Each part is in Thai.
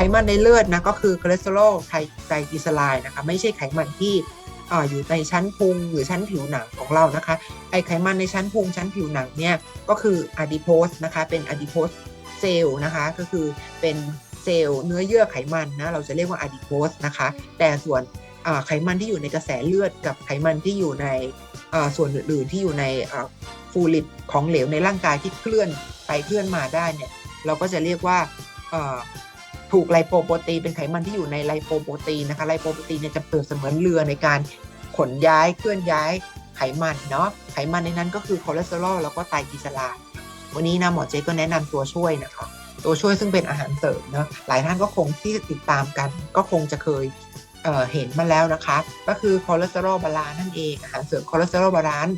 ไขมันในเลือดนะก็คือคอเลสเตอรอลไทไตรกลีเซอไรด์นะคะไม่ใช่ไขมันที่ออยู่ในชั้นพุงหรือชั้นผิวหนังของเรานะคะ ไอไขมันในชั้นพุงชั้นผิวหนังเนี่ยก็คืออะดิโพสนะคะเป็นอะดิโพสเซลล์นะคะก็คือเป็นเซลล์เนื้อเยื่อไขมันนะเราจะเรียกว่าอะดิโพสนะคะ แต่ส่วนไขมันที่อยู่ในกระแสเลือดกับไขมันที่อยู่ในส่วนอื่นๆที่อยู่ในฟูลิดของเหลวในร่างกายที่เคลื่อนไปเคลื่อนมาได้เนี่ยเราก็จะเรียกว่า ถูกไลโปโปรตีนเป็นไขมันที่อยู่ในไลโปโปรตีนนะคะไลโปโปรตีนเนี่ยจะเปรียบเสมือนเรือในการขนย้ายเคลื่อนย้ายไขมันเนาะไขมันในนั้นก็คือคอเลสเตอรอลแล้วก็ไตรกลีเซอไรด์วันนี้นะหมอเจก็แนะนำตัวช่วยนะคะ ตัวช่วยซึ่งเป็นอาหารเสริมเนาะหลายท่านก็คงที่ติดตามกัน ก็คงจะเคยเเห็นมาแล้วนะคะ ก็คือคอเลสเตอรอลบาลานซ์นั่นเองอาหารเสริมคอเลสเตอรอลบาลานซ์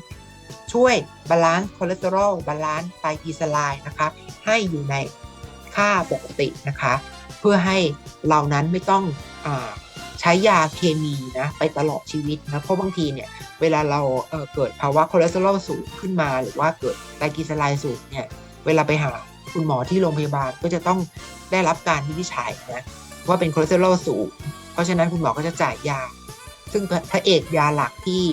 ช่วยบาลานซ์คอเลสเตอรอลบาลานซ์ไตรกลีเซอไรด์นะคะ ให้อยู่ในค่าปกตินะคะ เพื่อให้เรานั้นไม่ต้องอใช้ยาเคมีนะไปตลอดชีวิตนะเพราะบางทีเนี่ยเวลาเราเเกิดภาวะคอเลสเตอรอลสูงขึ้นมา หรือว่าเกิดไตรกลีเซอไรด์สูงเนี่ยเวลาไปหาคุณหมอที่โรงพยาบาลก็จะต้องได้รับการวินิจฉัยนะว่าเป็นคอเลสเตอรอลสูง เพราะฉะนั้นคุณหมอก็จะจ่ายยา ซึ่งพระเอกยาหลักที่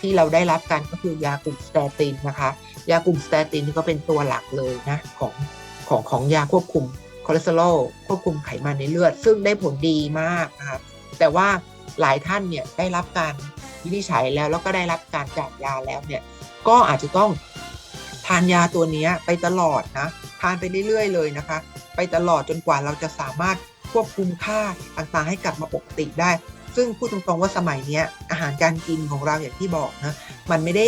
ที่เราได้รับกันก็คือยากลุ่มสเตตินนะคะ ยากลุ่มสเตตินนี่ก็เป็นตัวหลักเลยนะของของของยาควบคุม คอเลสเตอรอลควบคุมไขมันในเลือด ซึ่งได้ผลดีมากนะครับแต่ว่าหลายท่านเนี่ยได้รับการวินิจฉัยแล้วแล้วก็ได้รับการจ่ายยาแล้วเนี่ยก็อาจจะต้องทานยาตัวนี้ไปตลอดนะทานไปเรื่อยๆ เลยนะคะ ไปตลอดจนกว่าเราจะสามารถควบคุมค่าต่างๆให้กลับมาปกติได้ ซึ่งพูดตรงๆว่าสมัยนี้อาหารการกินของเราอย่างที่บอกนะมันไม่ได้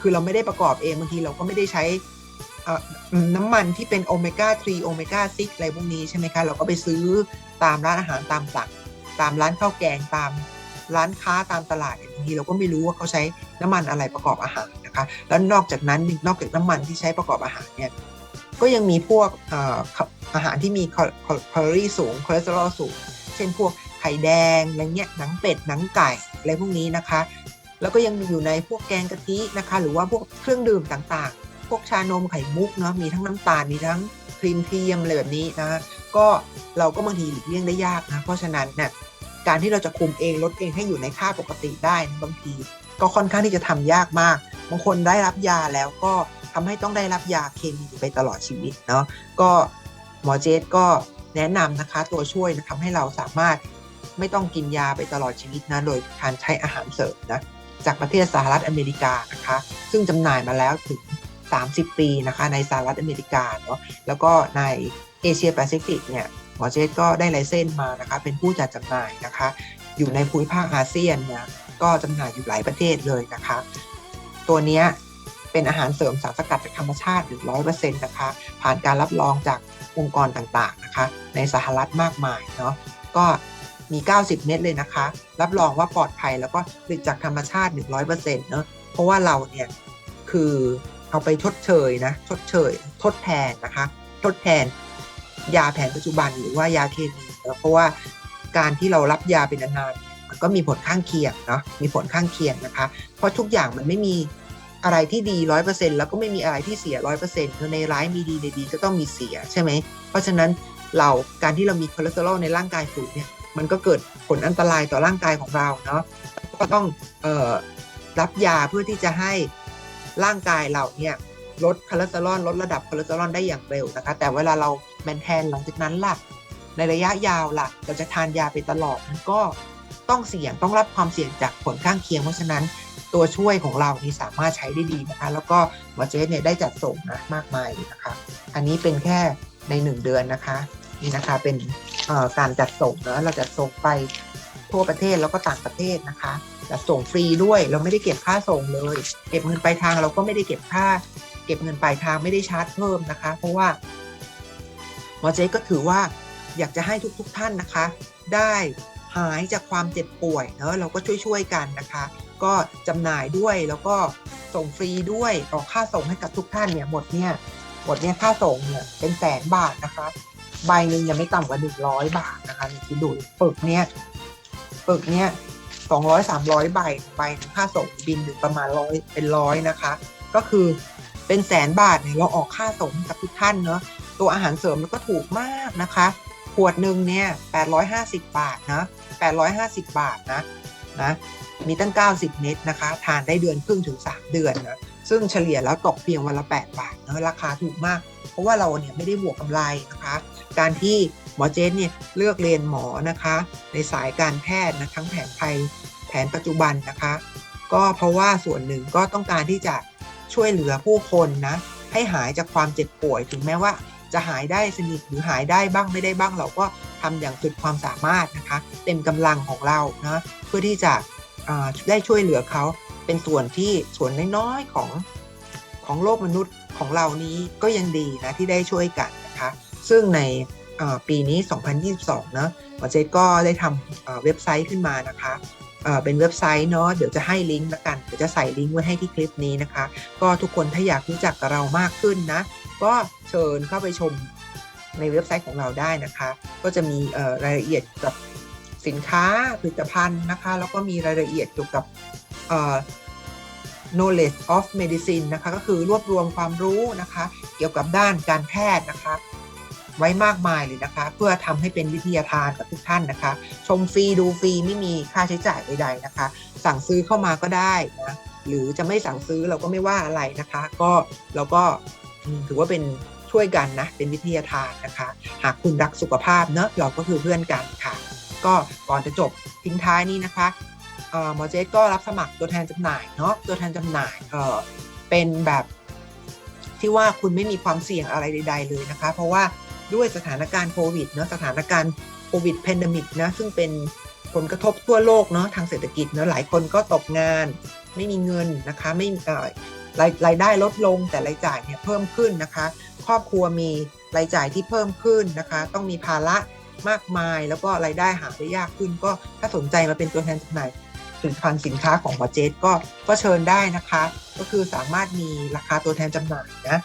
คือเราไม่ได้ประกอบเองบางทีเราก็ไม่ได้ใช้ น้ำมันที่เป็นโอเมก้า 3 โอเมก้า 6 อะไรพวกนี้ใช่ไหมคะ เราก็ไปซื้อตามร้านอาหารตามสั่งตามร้านข้าวแกงตามร้านค้าตามตลาดบางทีเราก็ไม่รู้ว่าเขาใช้น้ำมันอะไรประกอบอาหารนะคะ แล้วนอกจากนั้นนอกจากน้ำมันที่ใช้ประกอบอาหารเนี่ยก็ยังมีพวกอาหารที่มีแคลอรี่สูงคอเลสเตอรอลสูง เช่นพวกไข่แดงอะไรเงี้ยหนังเป็ดหนังไก่อะไรพวกนี้นะคะ แล้วก็ยังมีอยู่ในพวกแกงกะทินะคะ หรือว่าพวกเครื่องดื่มต่างๆ พวกชานมไข่มุกเนาะมีทั้งน้ำตาลมีทั้งครีมเทียมอะไรแบบนี้นะก็เราก็บางทีหลีกเลี่ยงได้ยากนะเพราะฉะนั้นเนี่ยการที่เราจะคุมเองลดเองให้อยู่ในค่าปกติได้บางทีก็ค่อนข้างที่จะทำยากมาก บางคนได้รับยาแล้วก็ทำให้ต้องได้รับยาเคมีไปตลอดชีวิตเนาะก็หมอเจสก็แนะนำนะคะตัวช่วยนะทำให้เราสามารถไม่ต้องกินยาไปตลอดชีวิตนะโดยการใช้อาหารเสริมนะจากประเทศสหรัฐอเมริกานะคะ ซึ่งจำหน่ายมาแล้วถึง 30 ปีนะคะในสหรัฐอเมริกาเนาะแล้วก็ในเอเชียแปซิฟิกเนี่ยหมอเจสก็ได้ไลเซนส์มานะคะเป็นผู้จัดจำหน่ายนะคะ อยู่ในภูมิภาคอาเซียนเนี่ยก็จำหน่ายอยู่หลายประเทศเลยนะคะ ตัวนี้เป็นอาหารเสริมสารสกัดจากธรรมชาติถึงร้อยเปอร์เซ็นต์นะคะ ผ่านการรับรองจากองค์กรต่างๆนะคะ ในสหรัฐมากมายเนาะก็มี 90 เม็ดเลยนะคะ รับรองว่าปลอดภัยแล้วก็ผลิตจากธรรมชาติ 100%เนาะเพราะว่าเราเนี่ยคือ เอาไปชดเชยนะชดเชยทดแทนนะคะ ทดแทนยาแผนปัจจุบันหรือว่ายาเคมีเพราะว่าการที่เรารับยาเป็นนานๆมันก็มีผลข้างเคียงเนาะมีผลข้างเคียงนะคะ เพราะทุกอย่างมันไม่มีอะไรที่ดีร้อยเปอร์เซ็นแล้วก็ไม่มีอะไรที่เสียร้อยเปอร์เซ็นต์ในร้ายมีดีในดีก็ต้องมีเสียใช่ไหมเพราะฉะนั้นเราการที่เรามีคอเลสเตอรอลในร่างกายสูงเนี่ยมันก็เกิดผลอันตรายต่อร่างกายของเราเนาะก็ต้องเอ่อรับยาเพื่อที่จะให้ ร่างกายเราเนี่ยลดคอเลสเตอรอลลดระดับคอเลสเตอรอลได้อย่างเร็วนะคะ แต่เวลาเราแมนแทนหลังจากนั้นล่ะ ในระยะยาวล่ะเราจะทานยาไปตลอดมันก็ต้องเสี่ยงต้องรับความเสี่ยงจากผลข้างเคียง เพราะฉะนั้นตัวช่วยของเรานี่สามารถใช้ได้ดีนะคะ แล้วก็หมอเจสเนี่ยได้จัดส่งนะมากมายนะคะ อันนี้เป็นแค่ใน 1 เดือนนะคะ นี่นะคะเป็นการจัดส่งเนะเราจะส่งไปทั่วประเทศแล้วก็ต่างประเทศนะคะ จัดส่งฟรีด้วย เราไม่ได้เก็บค่าส่งเลย เก็บเงินปลายทางเราก็ไม่ได้เก็บค่า เก็บเงินปลายทางไม่ได้ชาร์จเพิ่มนะคะ เพราะว่าหมอเจ๊ก็ถือว่าอยากจะให้ทุกๆทท่านนะคะ ได้หายจากความเจ็บป่วยเนอะเราก็ช่วยๆกันนะคะ ก็จำหน่ายด้วยแล้วก็ส่งฟรีด้วยออกค่าส่งให้กับทุกท่านเนี่ยหมดเนี่ยหมดเนี่ยค่าส่งเนี่ยเป็นแสนบาทนะคะ ใบหนึ่งยังไม่ต่ำกว่าหนึ่งร้อยบาทนะคะนี่คือดูปึกเนี่ยปึกเนี่ย สองร้อยสามร้อยใบใบค่าส่งบินถึงประมาณร้อยเป็นร้อยนะคะ ก็คือเป็นแสนบาทเนี่ยเราออกค่าส่งกับทุกท่านเนาะตัวอาหารเสริมแล้วก็ถูกมากนะคะ ขวดหนึ่งเนี่ย850บาทนะ850บาทนะนะมีตั้ง 90 เม็ดนะคะ ทานได้เดือนครึ่งถึง 3 เดือนนะซึ่งเฉลี่ยแล้วตกเพียงวันละ 8 บาทนะราคาถูกมาก เพราะว่าเราเนี่ยไม่ได้บวกกำไรนะคะ การที่ หมอเจนเนี่ยเลือกเรียนหมอนะคะ ในสายการแพทย์นะทั้งแผนไทยแผนปัจจุบันนะคะ ก็เพราะว่าส่วนหนึ่งก็ต้องการที่จะช่วยเหลือผู้คนนะให้หายจากความเจ็บป่วย ถึงแม้ว่าจะหายได้สนิทหรือหายได้บ้างไม่ได้บ้าง เราก็ทำอย่างสุดความสามารถนะคะ เต็มกำลังของเรานะเพื่อที่จะได้ช่วยเหลือเขาเป็นส่วนที่ส่วนน้อยๆของของโลกมนุษย์ของเรานี้ก็ยังดีนะที่ได้ช่วยกันนะคะ ซึ่งใน ปีนี้ 2022นะหมอเจก็ได้ทำเว็บไซต์ขึ้นมานะคะเป็นเว็บไซต์เนาะเดี๋ยวจะให้ลิงก์ละกันเดี๋ยวจะใส่ลิงก์ไว้ให้ที่คลิปนี้นะคะ ก็ทุกคนถ้าอยากรู้จักกับเรามากขึ้นนะ ก็เชิญเข้าไปชมในเว็บไซต์ของเราได้นะคะ ก็จะมีรายละเอียดกับสินค้าผลิตภัณฑ์นะคะ แล้วก็มีรายละเอียดเกี่ยวกับ knowledge of medicine นะคะ ก็คือรวบรวมความรู้นะคะ เกี่ยวกับด้านการแพทย์นะคะ ไว้มากมายเลยนะคะ เพื่อทำให้เป็นวิทยาทานกับทุกท่านนะคะ ชมฟรีดูฟรีไม่มีค่าใช้จ่ายใดๆนะคะ สั่งซื้อเข้ามาก็ได้นะหรือจะไม่สั่งซื้อเราก็ไม่ว่าอะไรนะคะ ก็เราก็ถือว่าเป็นช่วยกันนะเป็นวิทยาทานนะคะ หากคุณรักสุขภาพเนอะเราก็คือเพื่อนกันค่ะ ก็ก่อนจะจบทิ้งท้ายนี้นะคะหมอเจสก็รับสมัครตัวแทนจำหน่ายเนาะตัวแทนจำหน่ายเเป็นแบบที่ว่าคุณไม่มีความเสี่ยงอะไรใด ๆ เลยนะคะ เพราะว่า ด้วยสถานการณ์โควิดเนาะสถานการณ์โควิดแพนดมิกนะซึ่งเป็นผลกระทบทั่วโลกเนาะทางเศรษฐกิจเนาะหลายคนก็ตกงาน ไม่มีเงินนะคะไม่รายรายได้ลดลงแต่รายจ่ายเนี่ยเพิ่มขึ้นนะคะ ครอบครัวมีรายจ่ายที่เพิ่มขึ้นนะคะ ต้องมีภาระมากมายแล้วก็รายได้หาได้ยากขึ้น ก็ถ้าสนใจมาเป็นตัวแทนจำหน่ายผลิตภัณฑ์สินค้าของหมอเจสก็ก็เชิญได้นะคะ ก็คือสามารถมีราคาตัวแทนจำหน่ายนะ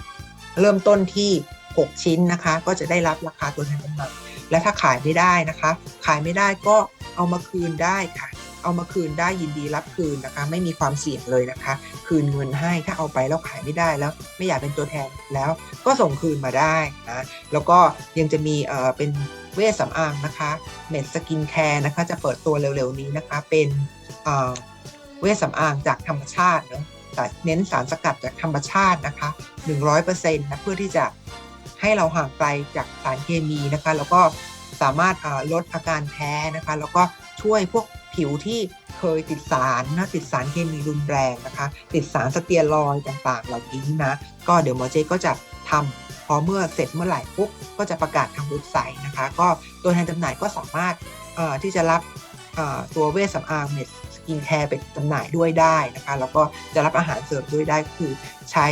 เริ่มต้นที่ 6 ชิ้นนะคะ ก็จะได้รับราคาตัวแทนจำหน่ายและถ้าขายไม่ได้นะคะ ขายไม่ได้ก็เอามาคืนได้ค่ะ เอามาคืนได้ยินดีรับคืนนะคะ ไม่มีความเสี่ยงเลยนะคะ คืนเงินให้ถ้าเอาไปแล้วขายไม่ได้แล้ว ไม่อยากเป็นตัวแทนแล้วก็ส่งคืนมาได้นะแล้วก็ยังจะมีเอ่อเป็นเวชสำอางนะคะเม็ดสกินแคร์นะคะจะเปิดตัวเร็วๆนี้นะคะ เป็นเอ่อเวชสำอางจากธรรมชาติเนาะแต่เน้นสารสกัดจากธรรมชาตินะคะ100%นะเพื่อที่จะ ให้เราห่างไกลจากสารเคมีนะคะ แล้วก็สามารถลดอาการแพ้นะคะ แล้วก็ช่วยพวกผิวที่เคยติดสารนะติดสารเคมีรุนแรงนะคะ ติดสารสเตียรอยต่างๆ เหล่านี้นะ ก็เดี๋ยวหมอเจก็จะทำพอเมื่อเสร็จเมื่อไหร่ปุ๊บก็จะประกาศทางเว็บไซต์นะคะ ก็ตัวแทนจำหน่ายก็สามารถที่จะรับตัวเวชสำอางเมดสกินแคร์เป็นจำหน่ายด้วยได้นะคะ แล้วก็จะรับอาหารเสริมด้วยได้คือใช้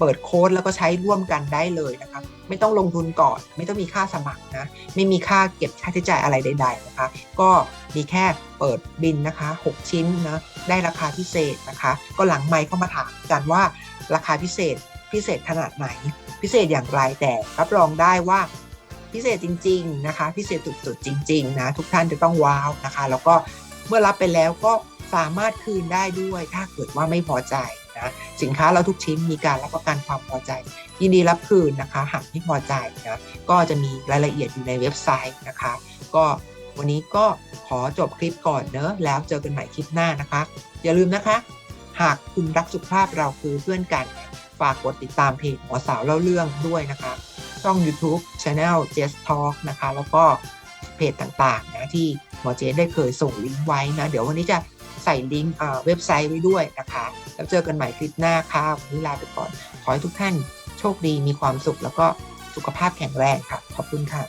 เปิดโค้ดแล้วก็ใช้ร่วมกันได้เลยนะคะไม่ต้องลงทุนก่อน ไม่ต้องมีค่าสมัครนะ ไม่มีค่าเก็บค่าใช้จ่ายอะไรใด ๆนะคะ ก็มีแค่เปิดบินนะคะ 6 ชิ้นนะได้ราคาพิเศษนะคะ ก็หลังไมค์เข้ามาถามกันว่าราคาพิเศษพิเศษขนาดไหน พิเศษอย่างไรแต่รับรองได้ว่าพิเศษจริง ๆนะคะ พิเศษสุดๆจริง ๆ นะ ทุกท่านจะต้องว้าวนะคะ แล้วก็เมื่อรับไปแล้วก็สามารถคืนได้ด้วย ถ้าเกิดว่าไม่พอใจ นะสินค้าเราทุกชิ้นมีการรับประกันความพอใจ ยินดีรับคืนนะคะ หากไม่พอใจนะก็จะมีรายละเอียดอยู่ในเว็บไซต์นะคะ ก็วันนี้ก็ขอจบคลิปก่อนเนอะแล้วเจอกันใหม่คลิปหน้านะคะ อย่าลืมนะคะ หากคุณรักสุขภาพเราคือเพื่อนกัน ฝากกดติดตามเพจหมอสาวเล่าเรื่องด้วยนะคะ ช่อง YouTube Channel Jess Talk นะคะ แล้วก็เพจต่างๆนะที่หมอเจได้เคยส่งลิงก์ไว้นะ เดี๋ยววันนี้จะ ใส่ลิงก์เว็บไซต์ไว้ด้วยนะคะ แล้วเจอกันใหม่คลิปหน้าค่ะวันนี้ลาไปก่อน ขอให้ทุกท่านโชคดีมีความสุขแล้วก็สุขภาพแข็งแรงค่ะ ขอบคุณค่ะ